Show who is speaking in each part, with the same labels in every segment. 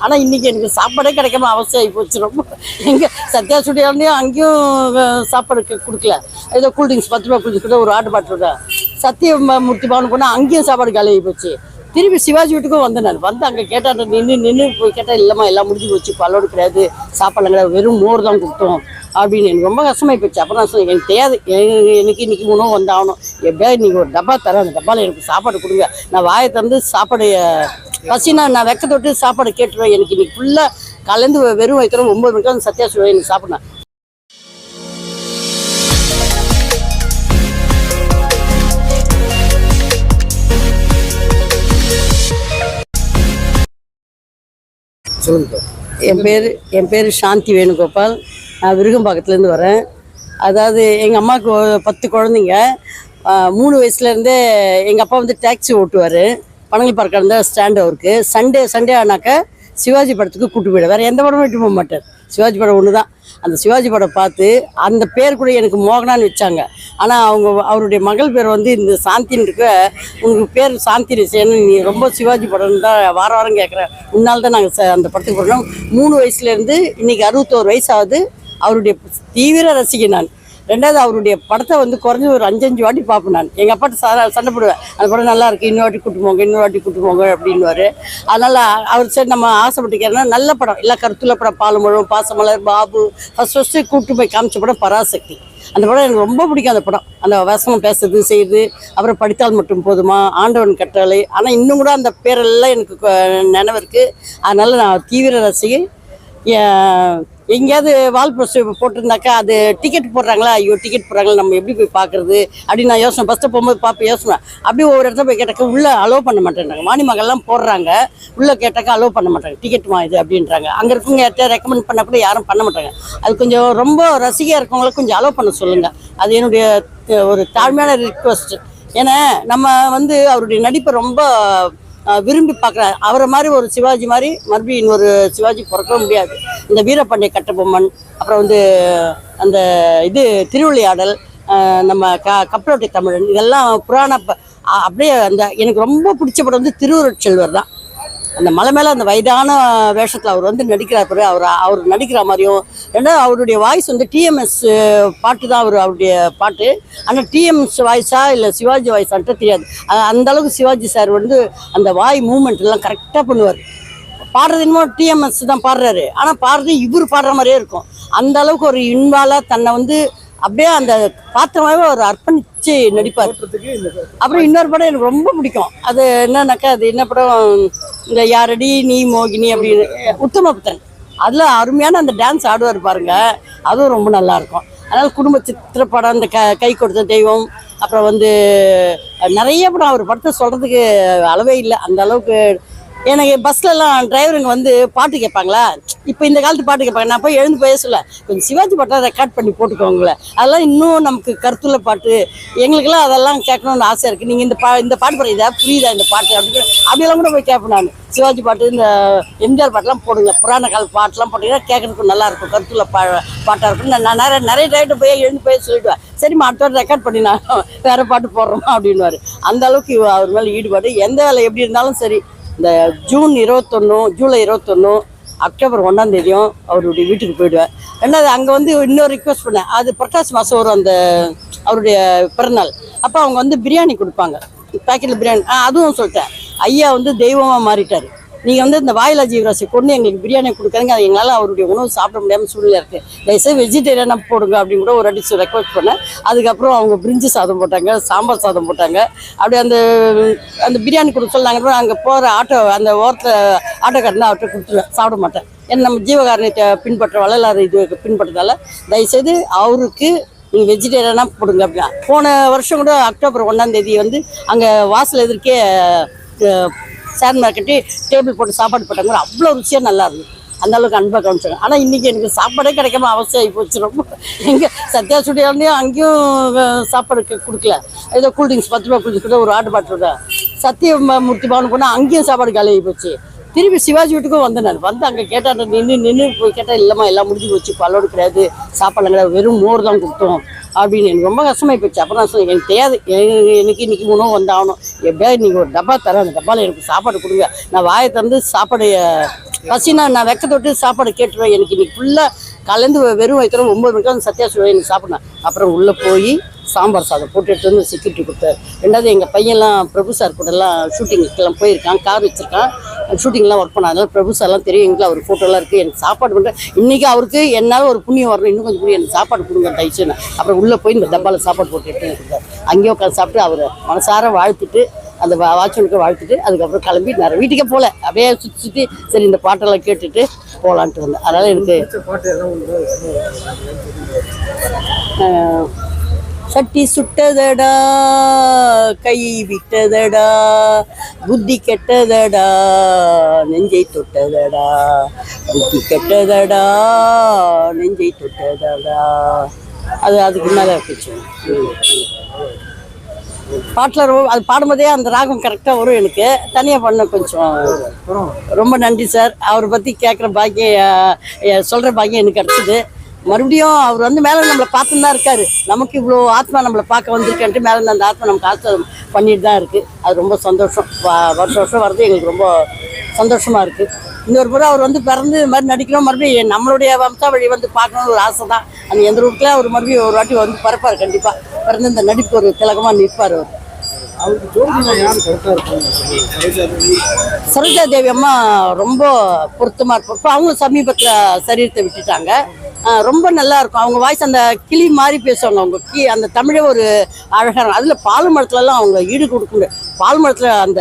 Speaker 1: ஆனால் இன்னைக்கு எனக்கு சாப்பாடே கிடைக்காம அவசியம் ஆகி போச்சு ரொம்ப. எங்கே சத்யா சுடியாலையும் அங்கேயும் சாப்பாடு கொடுக்கல. ஏதோ கூல்ட்ரிங்க்ஸ் பத்து ரூபா குடிச்சுக்கிட்டு ஒரு ஆட்டு பாட்டு சத்திய மூர்த்தி பவன் போனால் அங்கேயும் சாப்பாடு காலி ஆகி போச்சு. திருப்பி சிவாஜி வீட்டுக்கும் வந்தேன் நான் வந்து அங்கே கேட்டால் நின்று நின்று போய் கேட்டால் இல்லைம்மா எல்லாம் முடிஞ்சு போச்சு. பல்லோடு கிடையாது. சாப்பாடு கிடையாது. வெறும் மோர் தான் கொடுத்தோம். அப்படின்னு. எனக்கு ரொம்ப கஷ்டமாயி போச்சு. அப்புறம் நான் சொன்னேன் எனக்கு தெரியாது. எனக்கு- இன்னைக்கு உணவு வந்தாகணும். எப்படியா இன்னைக்கு ஒரு டப்பா தரேன். அந்த டப்பாவில் எனக்கு சாப்பாடு கொடுங்க. நான் வாயை திறந்து சாப்பாடு பசினா நான் வெக்க தொட்டு சாப்பாடு கேட்டுருவேன். எனக்கு இன்னைக்கு ஃபுல்லாக கலந்து வெறும் வைக்கிறோம் ஒம்பது மணிக்கு வந்து சத்யா சொல்லுவேன் எனக்கு சாப்பிட்றேன் என் பேர் என் பேர் சாந்தி வேணுகோபால். நான் விருகம்பாக்கத்துலேருந்து வரேன். அதாவது எங்கள் அம்மாவுக்கு பத்து குழந்தைங்க. மூணு வயசுலேருந்தே எங்கள் அப்பா வந்து டாக்ஸி ஓட்டுவார். பனங்கல் பார்க்க இருந்த ஸ்டாண்ட் அவருக்கு. சண்டே சண்டே ஆனாக்கா சிவாஜி படத்துக்கு கூட்டு போயிடுவார். வேறு எந்த படமும் விட்டு போக மாட்டார். சிவாஜி படம் ஒன்று தான் அந்த சிவாஜி படம் பார்த்து அந்த பேர் கூட எனக்கு மோகனான்னு வச்சாங்க. ஆனால் அவங்க அவருடைய மகள் பேர் வந்து இந்த சாந்தின்னு இருக்க. உனக்கு பேர் சாந்தி நிச்சயம்னு நீ ரொம்ப சிவாஜி படம் தான் வார வாரம் கேட்குறேன் முன்னால் தான் நாங்கள் அந்த படத்துக்கு போகிறோம் மூணு வயசுலேருந்து இன்னைக்கு அறுபத்தோரு வயசாகுது அவருடைய தீவிர ரசிகை நான். ரெண்டாவது அவருடைய படத்தை வந்து குறைஞ்ச ஒரு அஞ்சஞ்சு வாட்டி பார்ப்பேன் நான். எங்கள் அப்பாட்ட சா சண்டை போடுவேன். அந்த படம் நல்லா இருக்குது இன்னொரு வாட்டி கூட்டு போங்க இன்னொரு வாட்டி கூட்டு போங்க அப்படின்னுவாரு. அதனால் அவர் சரி நம்ம ஆசைப்பட்டுக்கிறோன்னா நல்ல படம். எல்லா கருத்துள்ள படம் பாலமுழம் பாசமலர் பாபு ஃபஸ்ட் ஃபஸ்ட்டு கூட்டு போய் காமிச்ச படம் பராசக்தி. அந்த படம் எனக்கு ரொம்ப பிடிக்கும் அந்த படம். அந்த வசனம் பேசுறது செய்யுது அப்புறம் படித்தால் மட்டும் போதுமா ஆண்டவன் கட்டளை ஆனால் இன்னும் கூட அந்த பேரெல்லாம் எனக்கு நினைவு இருக்குது அதனால் நான் தீவிர ரசிகை எங்கேயாவது வால் போஸ்ட் போட்டிருந்தாக்கா அது டிக்கெட் போடுறாங்களா? ஐயோ டிக்கெட் போடுறாங்களா? நம்ம எப்படி போய் பார்க்குறது? அப்படின்னு நான் யோசனை. ஃபஸ்ட்டு போகும்போது பார்ப்பேன் யோசனை. அப்படியே ஒவ்வொரு இடத்துல போய் கேட்டாக்க உள்ளே அலோவ் பண்ண மாட்டேன்றாங்க. மாணி மகள்லாம் போடுறாங்க. உள்ளே கேட்டாக்கா அலோவ் பண்ண மாட்டாங்க டிக்கெட் மா இது? அப்படின்றாங்க. அங்கே இருக்கவங்க யார்கிட்ட ரெக்கமெண்ட் பண்ண கூட யாரும் பண்ண மாட்டாங்க. அது கொஞ்சம் ரொம்ப ரசிகையாக இருக்கவங்களை கொஞ்சம் அலோவ் பண்ண சொல்லுங்கள் அது என்னுடைய ஒரு தாழ்மையான ரிக்வஸ்ட்டு ஏன்னா நம்ம வந்து அவருடைய நடிப்பை ரொம்ப விரும்பி பார்க்குறாரு. அவரை மாதிரி ஒரு சிவாஜி மாதிரி மறுபடியும் இன்னொரு சிவாஜி பிறக்கவே முடியாது. இந்த வீரபாண்டிய கட்டபொம்மன் அப்புறம் வந்து அந்த இது திருவிளையாடல் நம்ம க கப்பலோட்டை தமிழன் இதெல்லாம் புராண அப்படியே அந்த எனக்கு ரொம்ப பிடிச்ச படம் வந்து திருவருட்செல்வர் தான். அந்த மலை மேலே அந்த வயதான வேஷத்தில் அவர் வந்து நடிக்கிறார் பாரு அவர் அவர் நடிக்கிற மாதிரியும் ஏன்னா அவருடைய வாய்ஸ் வந்து டிஎம்எஸ் பாட்டு தான் அவர் அவருடைய பாட்டு. ஆனால் டிஎம்எஸ் வாய்ஸா இல்லை சிவாஜி வாய்ஸான்ட்டு தெரியாது. அந்த அளவுக்கு சிவாஜி சார் வந்து அந்த வாய் மூமெண்ட் எல்லாம் கரெக்டாக பண்ணுவார். பாடுறது என்னமோ டிஎம்எஸ் தான் பாடுறாரு. ஆனால் பாடுறது இவர் பாடுற மாதிரியே இருக்கும். அந்த அளவுக்கு ஒரு இன்வாலாக தன்னை வந்து அப்படியே அந்த பாத்திரமாகவே அவர் அர்ப்பணித்து நடிப்பார். அப்புறம் இன்னொரு படம் எனக்கு ரொம்ப பிடிக்கும். அது என்னன்னாக்கா அது என்ன படம்? இந்த யாரடி நீ மோகினி அப்படின்னு. உத்தமபுத்தன். அதில் அருமையான அந்த டான்ஸ் ஆடுவார் பாருங்க. அதுவும் ரொம்ப நல்லா இருக்கும். அதனால் குடும்ப சித்திரப்படம் இந்த க கை கொடுத்த தெய்வம் அப்புறம் வந்து நிறைய படம் அவர் படத்தை சொல்கிறதுக்கு அளவே இல்லை. அந்த அளவுக்கு எனக்கு பஸ்லலாம் டிரைவருங்க வந்து பாட்டு கேட்பாங்களா? இப்போ இந்த காலத்து பாட்டு கேட்பாங்க. நான் போய் எழுந்து பேசல கொஞ்சம் சிவாஜி பாட்டை ரெக்கார்ட் பண்ணி போட்டுக்கோங்களேன் அதெல்லாம் இன்னும் நமக்கு கருத்துள்ள பாட்டு. எங்களுக்கெல்லாம் அதெல்லாம் கேட்கணும்னு ஆசை இருக்குது நீங்கள் இந்த பா இந்த பாட்டு பாடுறீங்க புரியுதா இந்த பாட்டு? அப்படின்னு அப்படியெல்லாம் கூட போய் கேட்பேன் நான். சிவாஜி பாட்டு இந்த எம்ஜிஆர் பாட்டெலாம் போடுங்க. புராண கால பாட்டெலாம் போட்டிங்கன்னா கேட்கறதுக்கு நல்லா இருக்கும். கருத்துள்ள பா பாட்டாக இருக்கும். நான் நான் நிறைய நிறைய டைட்டு போய் எழுந்து போய் சொல்லிடுவேன். சரிம்மா அடுத்த ரெக்கார்ட் பண்ணி நான் வேறு பாட்டு போடுறோமா? அப்படின்வாரு அந்த அளவுக்கு அவர் மேலே ஈடுபாடு. எந்த வேலை எப்படி இருந்தாலும் சரி இந்த ஜூன் இருபத்தொன்று ஜூலை இருபத்தொன்று அக்டோபர் ஒன்றாம் தேதியும் அவருடைய வீட்டுக்கு போயிடுவேன். ரெண்டாவது அங்கே வந்து இன்னொரு ரிக்வஸ்ட் பண்ணேன். அது பிரகாஷ் மாதம் வரும் அந்த அவருடைய பிறநாள் அப்போ அவங்க வந்து பிரியாணி கொடுப்பாங்க. பேக்கெட்டில் பிரியாணி. ஆ அதுவும் சொல்லிட்டேன். ஐயா வந்து தெய்வமாக மாறிட்டார். நீங்கள் வந்து இந்த வாயிலா ஜீவராசி கொண்டு எங்களுக்கு பிரியாணி கொடுக்குறீங்க அது எங்களால் அவருடைய உணவு சாப்பிட முடியாமல் சூழ்நிலை இருக்குது தயவுசெய்து வெஜிடேரியனாக போடுங்க அப்படின்னு கூட ஒரு அடிச்சு ரெக்வஸ்ட் பண்ணேன். அதுக்கப்புறம் அவங்க பிரிஞ்சு சாதம் போட்டாங்க சாம்பார் சாதம் போட்டாங்க. அப்படி அந்த அந்த பிரியாணி கொடுக்க சொன்னாங்க. அங்கே போகிற ஆட்டோ அந்த ஓரத்தில் ஆட்டோக்காரனா அவர்கிட்ட கொடுத்துருவேன். சாப்பிட மாட்டேன். ஏன்னா நம்ம ஜீவகாரணியத்தை பின்பற்ற வள்ளலார் இது பின்பற்றதால தயவுசெய்து அவருக்கு நீங்கள் வெஜிடேரியனாக போடுங்க அப்படின்னா. போன வருஷம் கூட அக்டோபர் ஒன்றாம் தேதி வந்து அங்கே வாசல் எதிர்க்கே அஹ், கட்டி டேபிள் போட்டு சாப்பாடு போட்டாங்க அவ்வளோ ருசியாக நல்லா இருந்தது. அந்த அளவுக்கு அன்பாக காமிச்சாங்க. ஆனால் இன்றைக்கி எனக்கு சாப்பாடே கிடைக்காம அவசியம் ஆகி போச்சு. ரொம்ப எங்கே சத்யா சுடியாலையும் அங்கேயும் சாப்பாடு கொடுக்கல. ஏதோ கூல்ட்ரிங்க்ஸ் பத்து ரூபா குடிச்சுக்கிட்டு ஒரு ஆட்டு பாட்டு சத்திய மூர்த்தி பவன் போனால் அங்கேயும் சாப்பாடு காலி ஆகி போச்சு. திருப்பி சிவாஜி வீட்டுக்கும் வந்தேன் நான் வந்து அங்கே கேட்டால் நின்று நின்று போய் கேட்டால் இல்லைம்மா எல்லாம் முடிஞ்சு போச்சு. பல்லோடு கிடையாது. சாப்பாடுலாம் கிடையாது வெறும் மோர் தான் கொடுத்தோம். அப்படின்னு. எனக்கு ரொம்ப கஷ்டமாயி போச்சு. அப்புறம் நான் சொன்னேன் எனக்கு தெரியாது. எனக்கு எனக்கு இன்னைக்கு உணவு வந்தாகணும் எப்படியாவது நீங்கள் ஒரு டப்பா தரேன். அந்த டப்பாவில் எனக்கு சாப்பாடு கொடுங்க. நான் வாயை திறந்து சாப்பாடு பசினா நான் வெக்க தொட்டு சாப்பாடு கேட்டுருவேன். எனக்கு இன்னைக்கு ஃபுல்லாக கலந்து வெறும் வைக்கிறோம் ஒம்பது மணிக்கு வந்து சொல்லுவேன் எனக்கு சாப்பிட்றேன் அப்புறம் உள்ளே போய் சாம்பார் சாதம் போட்டு எடுத்து வந்து செக்யூரிட்டி கொடுத்தாரு. ரெண்டாவது எங்கள் பையன்லாம் பிரபு சார் கூடலாம் ஷூட்டிங்குக்கெல்லாம் போயிருக்கான். கார் வச்சுருக்கான். ஷூட்டிங்லாம் ஒர்க் பண்ண அதனால பிரபு சார்லாம் தெரியும் எங்களுக்கு அவர் ஃபோட்டோலாம் இருக்குது எனக்கு சாப்பாடு பண்ணுறேன் இன்றைக்கி அவருக்கு என்னால் ஒரு புண்ணியம் வரணும். இன்னும் கொஞ்சம் புண்ணியம் எனக்கு சாப்பாடு கொடுங்க தயிச்சுன்னு அப்புறம் உள்ளே போய் இந்த டப்பாவில் சாப்பாடு போட்டு எடுத்து கொடுத்தாரு அங்கேயே உட்காந்து சாப்பிட்டு அவரை மனசார வாழ்த்துட்டு அந்த வாட்ச்மேனுக்கு வாழ்த்துட்டு அதுக்கப்புறம் கிளம்பி நான் வீட்டுக்கே போகல அப்படியே சுற்றி சுற்றி சரி இந்த பாட்டெல்லாம் கேட்டுட்டு போகலான்ட்டு வந்தேன். அதனால் எனக்கு சட்டி சுட்டதடா கை விட்டதடா புத்தி கெட்டதடா நெஞ்சை தொட்டதடா புத்தி கெட்டதடா நெஞ்சை தொட்டதடா. அது அதுக்கு மேலே இருந்துச்சு பாட்டில் ரொம்ப அது பாடும்போதே அந்த ராகம் கரெக்டாக வரும் எனக்கு. தனியாக பண்ண கொஞ்சம். ரொம்ப நன்றி சார். அவரை பற்றி கேட்குற பாக்கியம் சொல்கிற பாக்கியம் எனக்கு கிடச்சிது. மறுபடியும் அவர் வந்து மேலே நம்மளை பார்த்துன்னு தான் இருக்காரு. நமக்கு இவ்வளோ ஆத்மா நம்மளை பார்க்க வந்திருக்கேன்ட்டு மேலே அந்த ஆத்மா நமக்கு ஆசிரம் பண்ணிட்டு தான் இருக்குது அது ரொம்ப சந்தோஷம். வருஷம் வருஷம் வர்றது எங்களுக்கு ரொம்ப சந்தோஷமாக இருக்குது இன்னொரு முறை அவர் வந்து பிறந்து மாதிரி நடிக்கணும் மறுபடியும் நம்மளுடைய வம்சா வழி வந்து பார்க்கணும்னு ஒரு ஆசை தான். அந்த எந்த ரூட்டில் அவர் மறுபடியும் ஒரு வாட்டி வந்து பிறப்பார் கண்டிப்பாக பிறந்து இந்த நடிப்பு ஒரு திலகமாக நிற்பார் அவர்.
Speaker 2: சரோஜா தேவி
Speaker 1: அம்மா ரொம்ப பொருத்தமாக இருக்கும். இப்போ அவங்க சமீபத்தில் சரீரத்தை விட்டுட்டாங்க. ரொம்ப நல்லா இருக்கும். அவங்க வாய்ஸ் அந்த கிளி மாதிரி பேசுவாங்க. அவங்க கீ அந்த தமிழே ஒரு அழகாக அதில் பால் மரத்துலலாம் அவங்க ஈடு கொடுக்க முடியாது. பால் மரத்தில் அந்த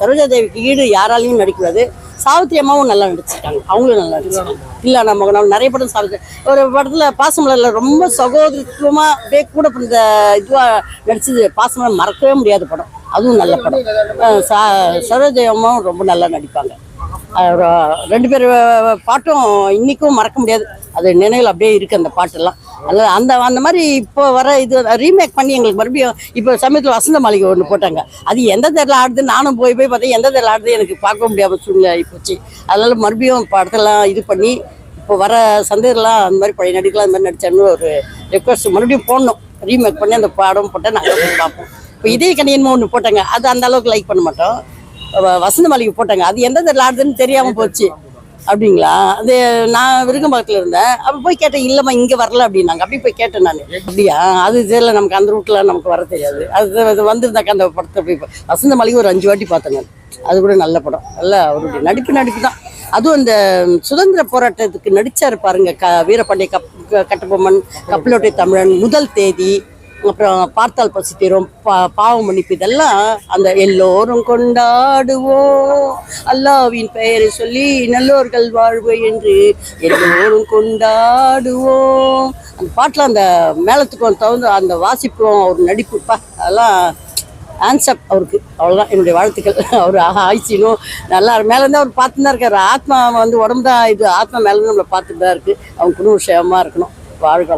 Speaker 1: சரோஜா தேவிக்கு ஈடு யாராலையும் நடிக்கூடாது சாவித்ரி அம்மாவும் நல்லா நடிச்சிருக்காங்க. அவங்களும் நல்லா நடிச்சிருக்காங்க. இல்லை நம்ம நம்ம நிறைய படம் சாவித்ரி ஒரு படத்தில் பாசமலரில் ரொம்ப சகோதரத்துவமாக அப்படியே கூட இந்த இதுவாக நடிச்சது பாசமலர் மறக்கவே முடியாத படம். அதுவும் நல்ல படம். அஹ் சா அம்மாவும் ரொம்ப நல்லா நடிப்பாங்க. ரெண்டு பேர் பாட்டும் இன்றைக்கும் மறக்க முடியாது. அது நினைவில் அப்படியே இருக்குது அந்த பாட்டெல்லாம். அதில் அந்த அந்த மாதிரி இப்போ வர இது ரீமேக் பண்ணி எங்களுக்கு மறுபடியும் இப்போ சமயத்தில் வசந்த மாளிகை ஒன்று போட்டாங்க. அது எந்த தெருல ஆடுது நானும் போய் போய் பார்த்தேன். எந்த தெருல ஆடுது எனக்கு பார்க்க முடியாத சூழ்நிலை ஆகிப்போச்சு அதனால மறுபடியும் படத்தெல்லாம் இது பண்ணி இப்போ வர சந்தையெல்லாம் அந்த மாதிரி பழைய நடிக்கலாம் அந்த மாதிரி நடிச்சான்னு ஒரு ரெக்வஸ்ட் மறுபடியும் போடணும். ரீமேக் பண்ணி அந்த படம் போட்டால் நாங்கள் போய் பார்ப்போம். இப்போ இதே கணியன்மா ஒன்று போட்டாங்க. அது அந்த அளவுக்கு லைக் பண்ண மாட்டோம். வசந்த மாளிகை போட்டாங்க. அது எந்த தெருல ஆடுதுன்னு தெரியாமல் போச்சு. அப்படிங்களா? அது நான் விருகம்பாக்கத்தில் இருந்தேன். அப்போ போய் கேட்டேன் இல்லைம்மா இங்கே வரல அப்படின்னாங்க. அப்படி போய் கேட்டேன் நான். அப்படியா? அது தெரியல நமக்கு அந்த ரூட்டில் நமக்கு வர தெரியாது. அது அது வந்திருந்தாக்கா அந்த படத்தை போய் வசந்த மாளிகை ஒரு அஞ்சு வாட்டி பார்த்தேன் நான். அது கூட நல்ல படம். நல்ல அவருடைய நடிப்பு நடிப்பு தான். அதுவும் இந்த சுதந்திர போராட்டத்துக்கு நடித்தார் பாருங்க க வீரபாண்டிய கப் கட்டபொம்மன் கப்பலோட்டை தமிழன் முதல் தேதி. அப்புறம் பார்த்தால் பசி தீரும் பா பாவம் மன்னிப்பு இதெல்லாம் அந்த எல்லோரும் கொண்டாடுவோம். அல்லாவின் பெயரை சொல்லி நல்லோர்கள் வாழ்வு என்று எல்லோரும் கொண்டாடுவோம். அந்த பாட்டில் அந்த மேளத்துக்கும் தகுந்த அந்த வாசிப்பும் அவர் நடிப்புப்பா அதெல்லாம் ஆன்சப் அவருக்கு. அவ்வளோதான் என்னுடைய வாழ்த்துக்கள். அவர் ஆயிச்சினும் நல்லா மேலேருந்து அவர் பார்த்து தான் இருக்காரு. ஆத்மா வந்து உடம்பு தான் இது. ஆத்மா மேலேருந்து நம்மளை பார்த்துட்டு தான் இருக்குது அவங்க குடும்ப விஷயமாக இருக்கணும். வாழ்க்கை